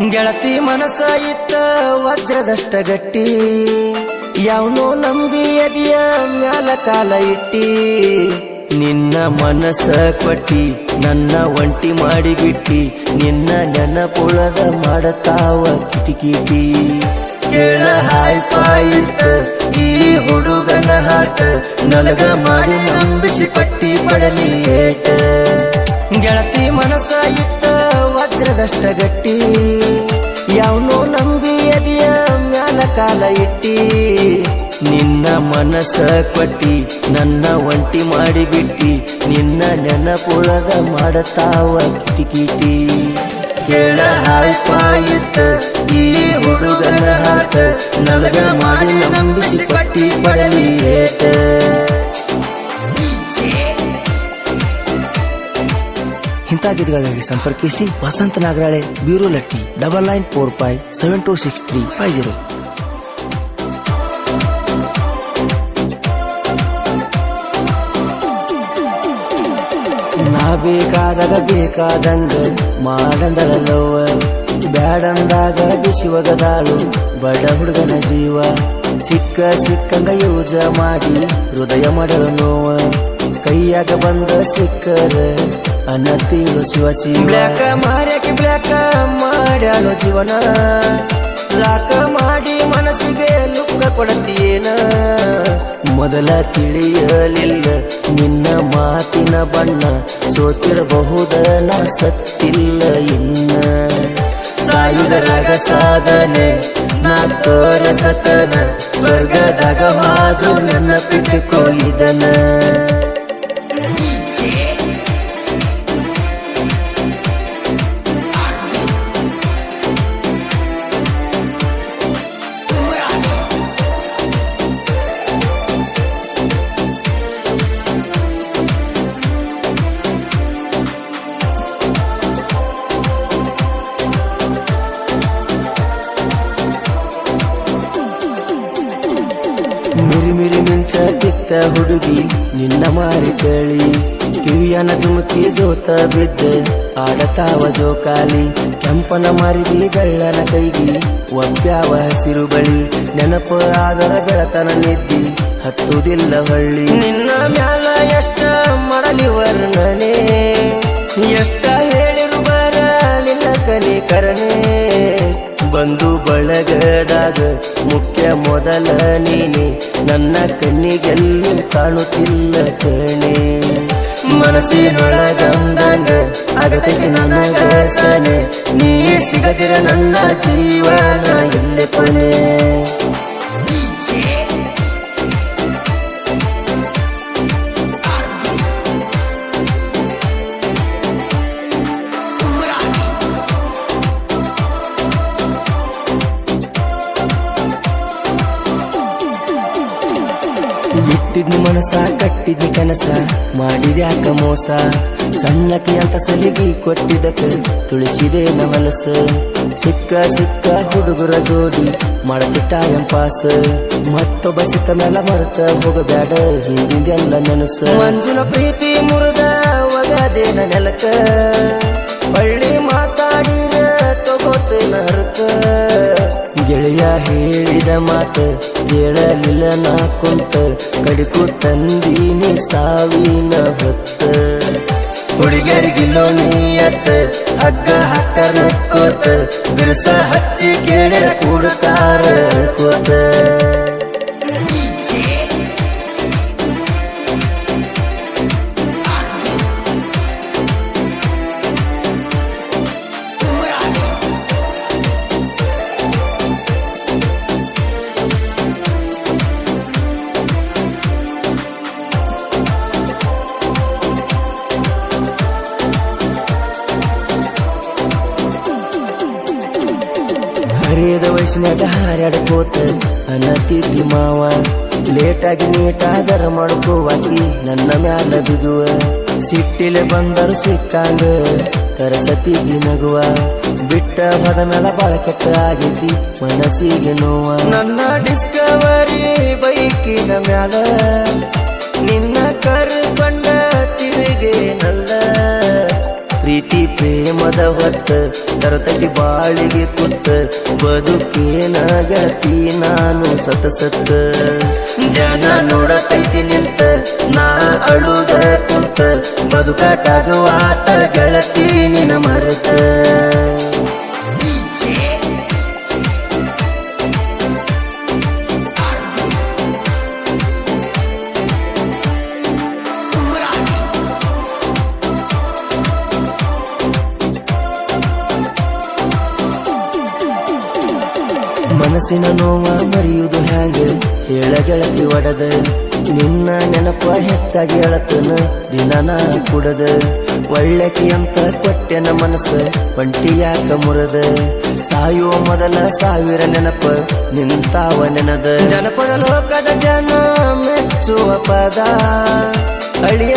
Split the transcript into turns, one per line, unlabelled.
ಗೆಳತಿ ಮನಸ್ಸ ಇತ್ತ ವಜ್ರದಷ್ಟ ಗಟ್ಟಿ. ಯಾವನೋ ನಂಬಿ ಅದಿಯ ಮ್ಯಾಲ ಕಾಲ ಇಟ್ಟಿ. ನಿನ್ನ ಮನಸ ಕೊಟ್ಟಿ, ನನ್ನ ಒಂಟಿ ಮಾಡಿಬಿಟ್ಟಿ ನಿನ್ನ ನೆನಪುಳದ ಮಾಡತಾವ ಕಿಟಕಿಟಿ ಕೇಳ ಹಾಯ್ ಪಾಯಿತ ಈ ಹುಡುಗನ ಹಾಟ. ನಲಗ ಮಾಡಿ ನಂಬಿಸಿ ಪಟ್ಟಿ ಪಡಲಿ ಏಟ. ವಜ್ರದಷ್ಟ ಗಟ್ಟಿ. ಯಾವನೋ ನಂಬಿ ಎದಿಯ ಮ್ಯಾಲ ಕಾಲ ಇಟ್ಟಿ. ನಿನ್ನ ಮನಸ ಕೊಟ್ಟಿ, ನನ್ನ ಒಂಟಿ ಮಾಡಿಬಿಟ್ಟಿ ನಿನ್ನ ನೆನಪೊಳಗ ಮಾಡತಾವ ಕಿಟಿಕಿಟಿ ಕೇಳ ಹಾಯ್ಪಾಯಿತ ಈ ಹುಡುಗನ ಹಾಟ. ನಲಗ ಮಾಡಿ ನಂಬಿಸಿ ಪಟ್ಟಿ ಪಡಲಿ ಏಟ. ಇಂಥ ಗೀತೆಗಳಿಗಾಗಿ ಸಂಪರ್ಕಿಸಿ Vasanth Nagarale Birulatti double nine four five seven two six three five zero. ನಾ ಬೇಕಾದಾಗ ಬೇಕಾದಂಗ ಮಾಡಂದಳಲ್ಲವ ಬ್ಯಾಡಂದಾಗ ಬಿಸಿವಗದಾಳು ಬಡ ಹುಡುಗನ ಜೀವ. ಸಿಕ್ಕ ಸಿಕ್ಕಂಗ ಯೂಜ ಮಾಡಿ ಹೃದಯ ಮಾಡಲು ನೋವ, ಕೈಯಾಗ ಬಂದ ಸಿಕ್ಕರ ಅನತಿಳು ಶಿವ ಶಿವ ಬ್ಲ್ಯಾಕ ಮಾರ್ಯಾಕೆ ಬ್ಲ್ಯಾಕ ಮಾಡ್ಯಾಳೋ ಜೀವನ. ಲಾಕ ಮಾಡಿ ಮನಸ್ಸಿಗೆ ಲುಕ್ಕ ಕೊಡತೀಯೇನ? ಮೊದಲ ತಿಳಿಯಲಿಲ್ಲ ನಿನ್ನ ಮಾತಿನ ಬಣ್ಣ. ಸೋತಿರಬಹುದ ನಾ ಸತ್ತಿಲ್ಲ ಇನ್ನ. ಸಾಯುವುದರಾಗ ಸಾಧನೆ ನಾ ತೋರಸತನ ಸ್ವರ್ಗದಾಗ ಹಾದು ನನ್ನ ಬಿಟ್ಟುಕೋ ಇದನ. ಮಿರಿ ಮಿರಿ ಮಿಂಚ ಬಿತ್ತ ಹುಡುಗಿ, ನಿನ್ನ ಮಾರಿ ಕೇಳಿ. ಕಿವಿಯನ ಜುಮುಕಿ ಜೋತ ಬಿದ್ದ ಆಡತಾವ ಜೋಕಾಲಿ ಕೆಂಪನ ಮಾರಿದಿ ಬೆಳ್ಳನ ಕೈಗಿ ಒಬ್ಬ್ಯಾವ ಹಸಿರು ಬಳಿ. ನೆನಪು ಆಗರ ಬೆಳತನ ನಿದ್ದಿ, ಹತ್ತುದಿಲ್ಲ ಹೊಳ್ಳಿ. ನಿನ್ನ ಮ್ಯಾಲ ಎಷ್ಟ ಮಾಡಲಿ ವರ್ಣನೆ, ಎಷ್ಟ ಹೇಳಿರು ಬರಲಿಲ್ಲ ಕನಿಕರನೆ ಬಂದು ಬಳಗದಾಗ ಮುಖ್ಯ ಮೊದಲ ನೀನೆ. ನನ್ನ ಕಣ್ಣಿಗೆಲ್ಲ ಕಾಣುತ್ತಿಲ್ಲ ಕಣೆ. ಮನಸ್ಸಿನೊಳಗಂದಂಗ ಆಗತೈತಿ ನನಗ ಸನೆ. ನೀ ಸಿಗದಿರ ನನ್ನ ಜೀವನ ಇಲ್ಲಿ ಕೊನೆ ಇಟ್ಟಿದ್ನಿ ಮನಸ ಕಟ್ಟಿದ್ದು ಕನಸ. ಮಾಡಿದ್ಯಾಕ ಮೋಸ. ಸಣ್ಣಕ್ಕೆ ಅಂತ ಸಲಿಗಿ ಕೊಟ್ಟಿದ್ದಕ್ಕೆ ತುಳಿಸಿದೆ ನವಲಸ ಸಿಕ್ಕ ಸಿಕ್ಕ ಹುಡುಗರ ಜೋಡಿ ಮಾಡತಿಟ್ಟ ಎಂಪಾಸ ಮತ್ತೊಬ್ಬ ಸಿಕ್ಕ ಮೇಲ ಮರೆತ ಹೋಗಬೇಡ ಹಿಂದಿಂದೆಲ್ಲ ನೆನಸ. ಮಂಜುನ ಪ್ರೀತಿ ಮುರಿದ ಒಗದೇನ ನೆಲಕ ಬಳ್ಳಿ ಹೇಳಿದ ಮಾತು ಕೇಳಲಿಲ್ಲ ನಾ ಕುಂತ. ಕಡಿಕು ತಂದೀನಿ ಸಾವಿನ ಹೊತ್ತ. ಹುಡುಗರಿಗಿಲ್ಲೋ ನೀಯತ್ ಹಗ್ಗ ಹಾಕರ ಕೋತ. ಬಿರುಸ ಹಚ್ಚಿ ಕೇಳಿರ ಕೂಡುತ್ತಾರ ಕೋತ. ಹರಿಯದ ವಯಸ್ಸಿನಾಗ ಹಾರ್ಯಾಡ್ಕೋತ ಅನ್ನತಿದ್ದಿ ಮಾವ. ಲೇಟಾಗಿ ನೀಟಾದರ ಮಾಡ್ಕೋವಾಕಿ ನನ್ನ ಮ್ಯಾಲ ಬಿಗುವ. ಸಿಟ್ಟಿಲೆ ಬಂದರು ಸಿಕ್ಕಂಗ ತರಸತಿದ್ದಿ ನಗುವ ಬಿಟ್ಟ ಹೋದ ಮೇಲ ಬಾಳ ಕೆಟ್ಟ ಆಗೈತಿ ಮನಸ್ಸಿಗೆ ನೋವ. ನನ್ನ ಡಿಸ್ಕವರಿ ಬೈಕಿನ ಮ್ಯಾಲ ಪ್ರೇಮದ ಹೊತ್ತ ಬಾಳಿಗೆ ಕುತ್ತ ಬದುಕೇನ ಗೆಳತಿ ನಾನು ಸತ ಸತ್ತ ಜನ ನೋಡತೈತಿ ನಿಂತ, ನಾ ಅಳುದ ಕುಂತ ಬದುಕಾಗುವ ಗೆಳತಿ ನಿನ. ಮನಸ್ಸಿನ ನೋವ ಮರೆಯುವುದು ಹ್ಯಾಂಗ ಹೇಳ ಗೆಳತಿ ಒಡದ. ನಿನ್ನ ನೆನಪ ಹೆಚ್ಚಾಗಿ ಹೇಳತನ ದಿನನ ಕುಡದ. ಒಳ್ಳೆಕಿ ಅಂತ ಕೊಟ್ಟೆನ ಮನಸ್ಸ, ಒಂಟಿ ಯಾಕ ಮುರದ? ಸಾಯುವ ಮೊದಲ ಸಾವಿರ ನೆನಪ, ನಿಂತಾವ ನೆನದ. ಜನಪದ ಲೋಕದ ಜನ ಮೆಚ್ಚುವ ಪದ, ಅಳಿಯ